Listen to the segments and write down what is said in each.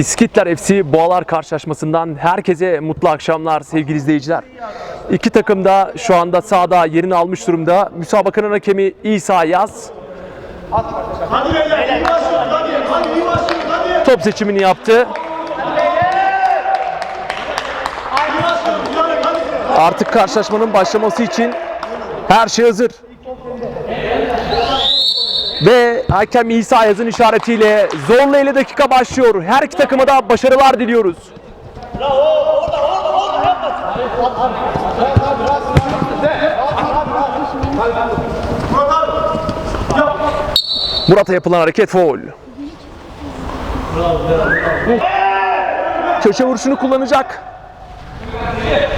İskitler FC Boğalar karşılaşmasından herkese mutlu akşamlar sevgili izleyiciler. İki takım da şu anda sahada yerini almış durumda. Müsabakanın hakemi İsa Yaz. Top seçimini yaptı. Artık karşılaşmanın başlaması için her şey hazır. Ve hakem İsa Yaz'ın işaretiyle zorlu 50 dakika başlıyor. Her iki takıma da başarılar diliyoruz. Murat'a yapılan hareket foul. Köşe vuruşunu kullanacak.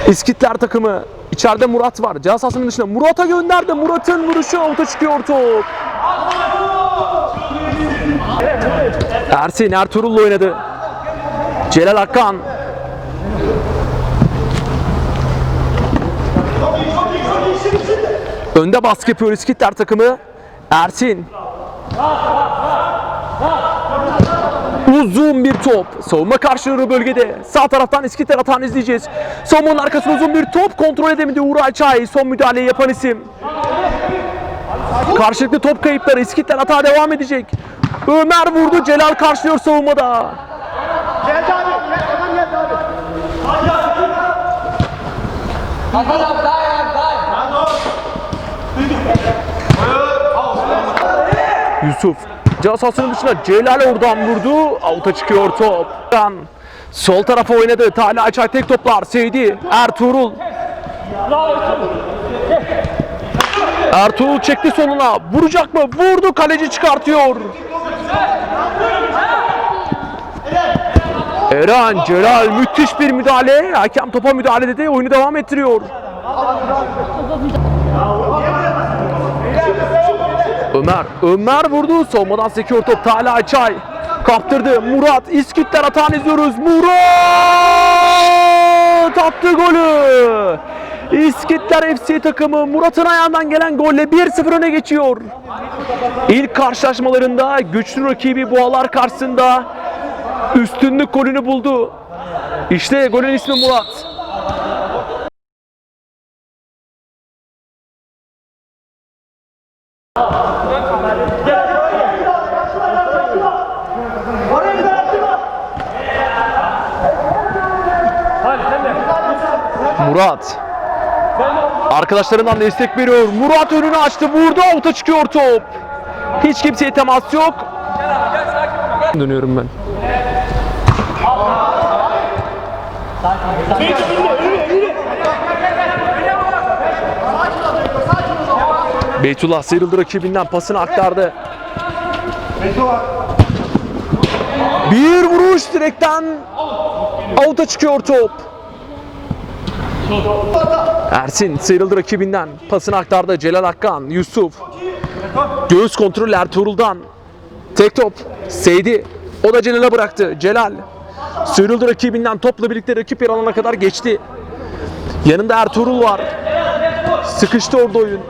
İskitler takımı. İçeride Murat var. Cihaz sahasının dışında. Murat'a gönderdi. Murat'ın vuruşu avuta çıkıyor top. Ersin Ertuğrul'la oynadı. Celal Akkan. Önde baskı yapıyor İskitler takımı. Ersin. Uzun bir top. Savunma karşılığı bölgede. Sağ taraftan İskitler atağını izleyeceğiz. Savunmanın arkasına uzun bir top. Kontrol edemedi Uğur Ayçay. Son müdahaleyi yapan isim. Karşılıklı top kayıpları. İskitler hata devam edecek. Ömer vurdu. Celal karşılıyor savunmada. Geldi abi. Adam geldi abi. Yusuf. Ceza sahasının dışına Celal oradan vurdu. Avuta çıkıyor top. Sol tarafa oynadı. Talha Açay tek toplar. Seydi. Ertuğrul. Ertuğrul çekti soluna. Vuracak mı? Vurdu. Kaleci çıkartıyor. Eren, Celal müthiş bir müdahale. Hakem topa müdahale dedi. Oyunu devam ettiriyor. Ömer, Ömer vurdu. Savunmadan sekiyor top. Talha Açay kaptırdı. Murat, İskitler atan izliyoruz. Murat attı golü. İskitler FC takımı Murat'ın ayağından gelen golle 1-0 öne geçiyor. İlk karşılaşmalarında güçlü rakibi Boğalar karşısında üstünlük golünü buldu. İşte golün ismi Murat. Murat. Arkadaşlarından destek veriyor. Murat önünü açtı. Vurdu. Avuta çıkıyor top. Hiç kimseye temas yok. Dönüyorum ben. Beytullah sıyrıldı rakibinden pasını aktardı. Bir vuruş direkten avuta çıkıyor top. Ersin sıyrıldı rakibinden. Pasını aktardı Celal Akkan, Yusuf. Göğüs kontrolü Ertuğrul'dan. Tek top. Seydi. O da Celal'e bıraktı. Celal. Sıyrıldı rakibinden. Topla birlikte rakip yer alana kadar geçti. Yanında Ertuğrul var. Sıkıştı orada oyun.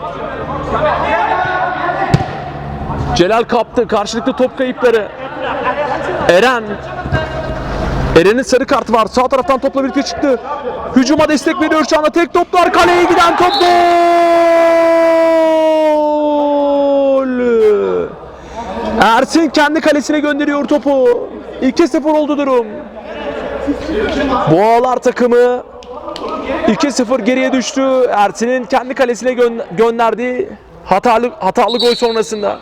Celal kaptı. Karşılıklı top kayıpları. Eren. Eren'in sarı kartı var. Sağ taraftan topla birlikte çıktı. Hücuma destek veriyor şu anda. Tek toplar kaleye giden top gol. Ersin kendi kalesine gönderiyor topu. 2-0 oldu durum. Boğalar takımı 2-0 geriye düştü. Ersin'in kendi kalesine gö- gönderdiği hatalı hatalı gol sonrasında.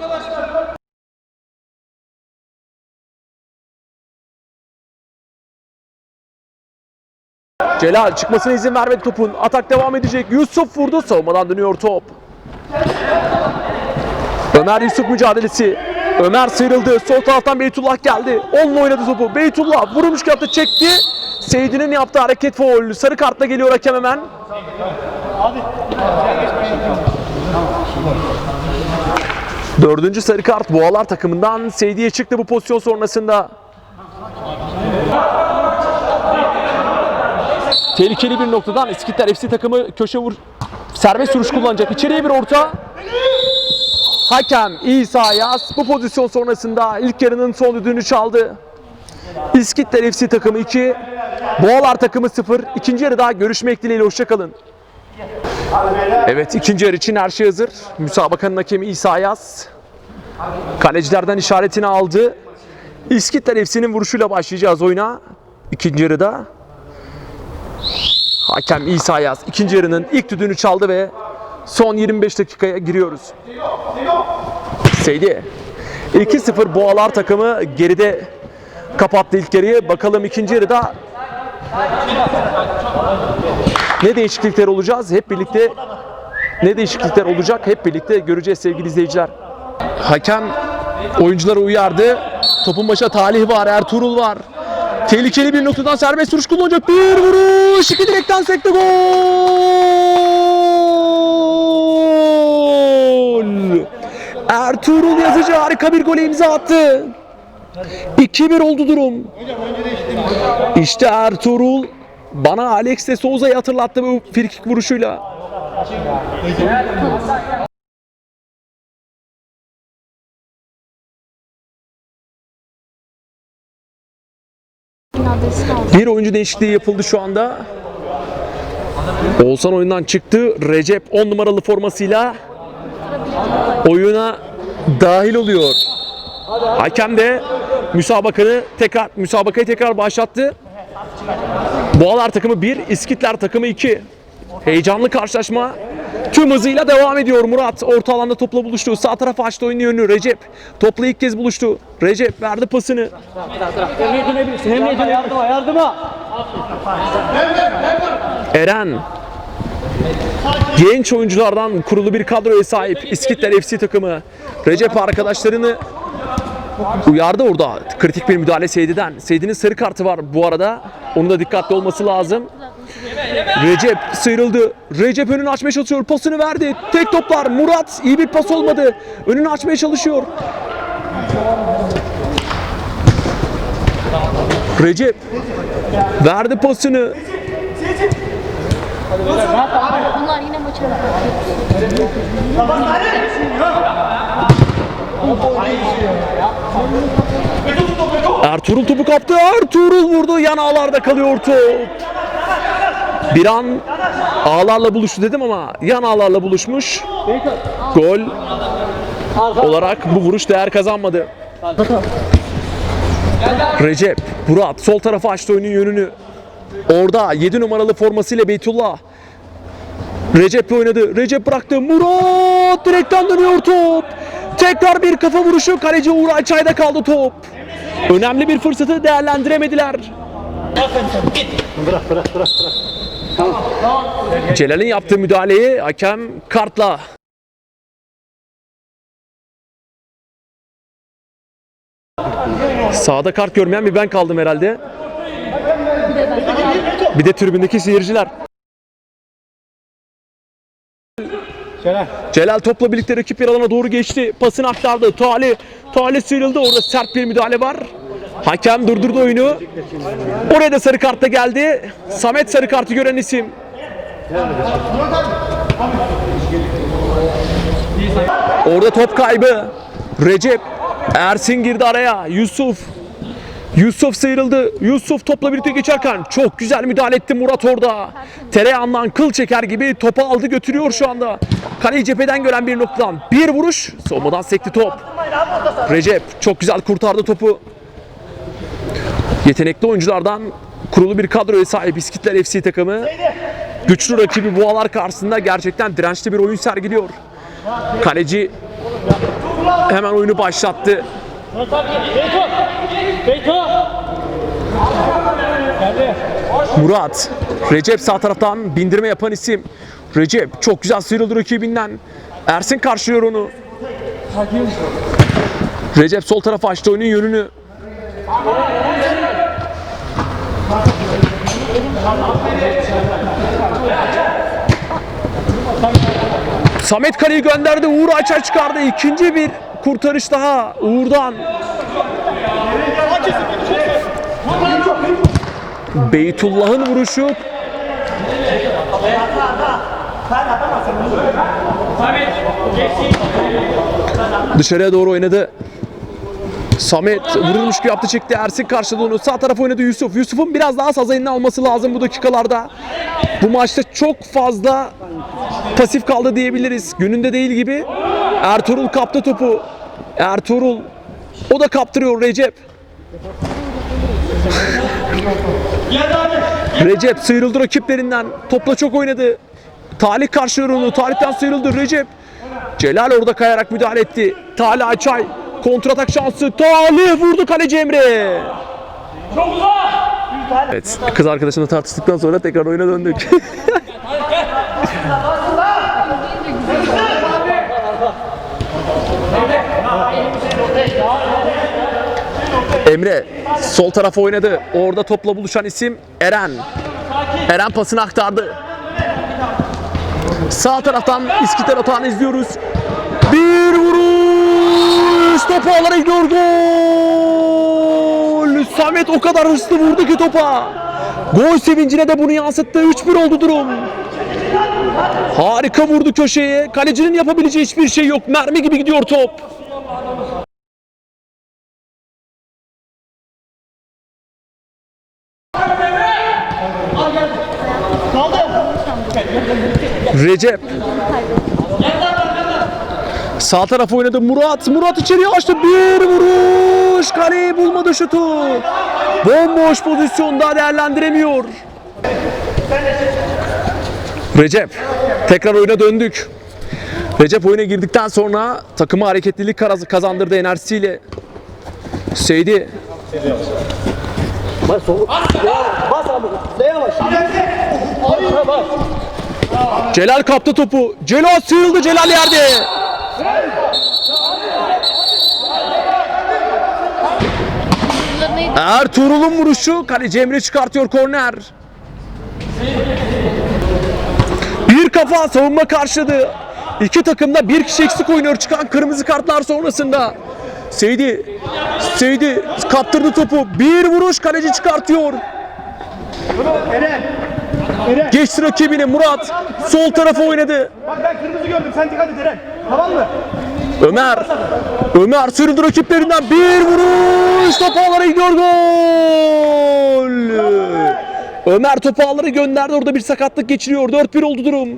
Celal çıkmasına izin vermedi topun. Atak devam edecek. Yusuf vurdu. Savunmadan dönüyor top. Ömer Yusuf mücadelesi. Ömer sıyrıldı. Sol taraftan Beytullah geldi. Onunla oynadı topu. Beytullah vurmuş yaptı çekti. Seydi'nin yaptığı hareket foul. Sarı kartla geliyor hakem hemen. Dördüncü sarı kart Boğalar takımından Seydi'ye çıktı bu pozisyon sonrasında. Tehlikeli bir noktadan İskitler FC takımı köşe vur serbest vuruş kullanacak. İçeriye bir orta. Hakem İsa Yaz bu pozisyon sonrasında ilk yarının son düdüğünü çaldı. İskitler FC takımı 2, Boğalar takımı 0. İkinci yarıda görüşmek dileğiyle hoşçakalın. Evet ikinci yarı için her şey hazır. Müsabakanın hakemi İsa Yaz. Kalecilerden işaretini aldı. İskitler FC'nin vuruşuyla başlayacağız oyuna. İkinci yarıda. Hakem İsa Yaz ikinci yarının ilk düdüğünü çaldı ve son 25 dakikaya giriyoruz. Seydi. 2-0 Boğalar takımı geride kapattı ilk yarıyı. Bakalım ikinci yarıda ne değişiklikler olacağız? Hep birlikte ne değişiklikler olacak? Hep birlikte göreceğiz sevgili izleyiciler. Hakem oyuncuları uyardı. Topun başına Talih var, Ertuğrul var. Tehlikeli bir noktadan serbest vuruş kullanacak. Bir vuruş, iki direkten sekti gol. Ertuğrul Yazıcı harika bir gole imza attı. 2-1 oldu durum. İşte Ertuğrul bana Alex de Souza'yı hatırlattı bu frikik vuruşuyla. Bir oyuncu değişikliği yapıldı şu anda. Oğuzhan oyundan çıktı. Recep 10 numaralı formasıyla oyuna dahil oluyor. Hakem de müsabakanı tekrar müsabakayı tekrar başlattı. Boğalar takımı 1, İskitler takımı 2. Heyecanlı karşılaşma tüm hızıyla devam ediyor. Murat orta alanda topla buluştu. Sağ tarafa açtı oyunu yönünü. Recep topla ilk kez buluştu. Recep verdi pasını. Emniyet dönebilirsin. Yardıma yardıma. Eren genç oyunculardan kurulu bir kadroya sahip İskitler FC takımı Recep arkadaşlarını uyardı orada. Kritik bir müdahale Seydi'den. Seydi'nin sarı kartı var bu arada. Onun da dikkatli olması lazım. Recep sıyrıldı. Recep önünü açmaya çalışıyor. Pasını verdi. Tek toplar. Murat iyi bir pas olmadı. Önünü açmaya çalışıyor. Recep verdi pasını. Bunlar yine maça bakıyor. Ertuğrul topu kaptı. Ertuğrul vurdu. Yan ağlarda kalıyor top. Bir an ağlarla buluştu dedim ama yan ağlarla buluşmuş. Gol olarak bu vuruş değer kazanmadı. Recep, Murat sol tarafa açtı oyunun yönünü. Orada 7 numaralı formasıyla Beytullah. Recep oynadı. Recep bıraktı. Murat direkten dönüyor top. Tekrar bir kafa vuruşu. Kaleci Uğur Ayçay'da kaldı top. Önemli bir fırsatı değerlendiremediler. Celal'in yaptığı müdahaleyi hakem kartla Sağda kart görmeyen bir ben kaldım herhalde. Bir de tribündeki seyirciler. Şöyle. Celal topla birlikte rakip bir alana doğru geçti. Pasını aktardı. Tuali, Tuali sıyrıldı. Orada sert bir müdahale var. Hakem durdurdu oyunu. Oraya da sarı kartla geldi. Samet sarı kartı gören isim. Orada top kaybı. Recep. Ersin girdi araya. Yusuf. Yusuf sıyrıldı. Yusuf topla birlikte geçerken çok güzel müdahale etti Murat orada. Tereyağından kıl çeker gibi topu aldı götürüyor şu anda. Kaleyi cepheden gören bir noktadan bir vuruş. Soğumadan sekti top. Recep çok güzel kurtardı topu. Yetenekli oyunculardan kurulu bir kadroya sahip İskitler FC takımı. Güçlü rakibi Boğalar karşısında gerçekten dirençli bir oyun sergiliyor. Kaleci hemen oyunu başlattı. Murat. Recep sağ taraftan bindirme yapan isim. Recep çok güzel sıyrıldı rakibinden. Ersin karşılıyor onu. Recep sol tarafa açtı oyunun yönünü. Samet kaleyi gönderdi. Uğur açığa çıkardı. İkinci bir kurtarış daha Uğur'dan. Beytullah'ın vuruşu dışarıya doğru oynadı. Samet vurulmuş gibi yaptı çekti. Ersin karşıladı onu. Sağ tarafa oynadı Yusuf. Yusuf'un biraz daha sazayını alması lazım bu dakikalarda. Bu maçta çok fazla pasif kaldı diyebiliriz. Gününde değil gibi. Ertuğrul kaptı topu. Ertuğrul o da kaptırıyor Recep. Recep sıyrıldı rakiplerinden. Topla çok oynadı. Talih karşılıyor onu. Talih'ten sıyrıldı Recep. Celal orada kayarak müdahale etti. Talih Açay. Kontratak şansı. Talih vurdu kaleci Emre. Evet, kız arkadaşımla tartıştıktan sonra tekrar oyuna döndük. Emre sol tarafa oynadı. Orada topla buluşan isim Eren. Eren pasını aktardı. Sağ taraftan İskiter atağını izliyoruz. Bir vuruş! Topu ağlara gidiyor gol! Samet o kadar hırslı vurdu ki topa. Gol sevincine de bunu yansıttı. 3-1 oldu durum. Harika vurdu köşeye. Kalecinin yapabileceği hiçbir şey yok. Mermi gibi gidiyor top. Recep. Sağ taraf oynadı Murat. Murat içeriye açtı. Bir vuruş. Kaleyi bulmadı şutu. Bomboş pozisyonda değerlendiremiyor. Recep. Tekrar oyuna döndük. Recep oyuna girdikten sonra takıma hareketlilik kaz- kazandırdı enerjisiyle. Seydi. Celal kaptı topu. Celal sıyrıldı. Celal yerde. Ertuğrul'un vuruşu. Kaleci Emre çıkartıyor korner. Bir kafa savunma karşıladı. İki takım da bir kişi eksik oynuyor çıkan kırmızı kartlar sonrasında. Seydi, Seydi kaptırdı topu. Bir vuruş kaleci çıkartıyor. Eren. Geçti rakibini Murat. Sol tarafa oynadı. Bak ben kırmızı gördüm. Sen dikkat et Eren. Tamam mı? Ömer. Ömer sürüldü rakiplerinden bir vuruş. Top ağlara gidiyor gol. Ömer topu ağlara gönderdi. Orada bir sakatlık geçiriyor. 4-1 oldu durum.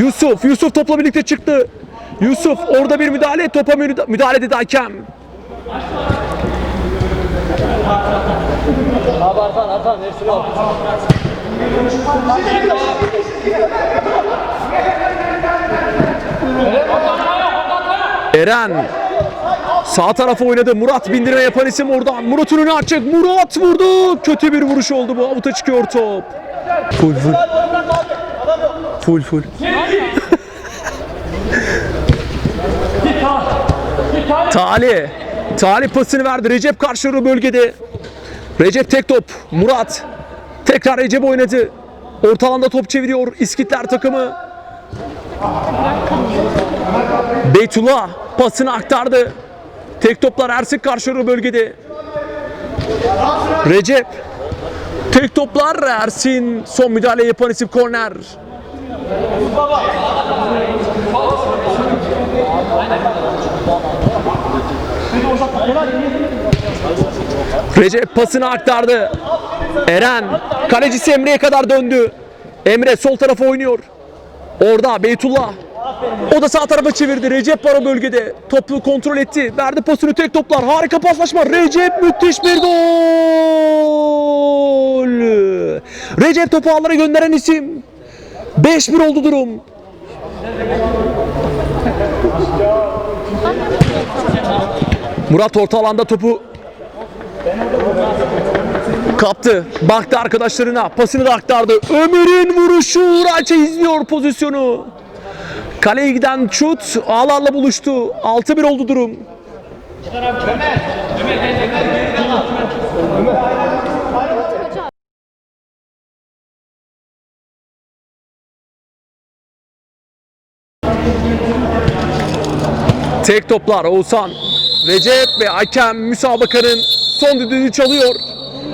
Yusuf. Yusuf topla birlikte çıktı. Yusuf orada bir müdahale. Topa müda- müdahale dedi hakem. Eren Sağ tarafa oynadı. Murat bindirme yapan isim oradan. Murat önünü açacak. Murat vurdu. Kötü bir vuruş oldu bu. Avuta çıkıyor top. Full full. Full full. Talih. Talih pasını verdi. Recep karşılıyor bölgede. Recep tek top. Murat. Tekrar Recep oynadı. Orta alanda top çeviriyor. İskitler takımı. Beytullah pasını aktardı. Tek toplar Ersin karşılıyor bölgede. Recep. Tek toplar Ersin. Son müdahale yapan isim korner. Recep pasını aktardı. Eren kalecisi Emre'ye kadar döndü. Emre sol tarafa oynuyor. Orada Beytullah. O da sağ tarafa çevirdi. Recep var o bölgede. Topu kontrol etti. Verdi pasını tek toplar. Harika paslaşma. Recep müthiş bir gol. Recep topu ağlara gönderen isim. 5-1 oldu durum. Murat orta alanda topu kaptı. Baktı arkadaşlarına. Pasını da aktardı. Ömer'in vuruşu. Uğraç'a izliyor pozisyonu. Kaleye giden şut ağlarla buluştu. 6-1 oldu durum. Tek toplar Oğuzhan. Recep ve hakem müsabakanın son düdüğünü çalıyor.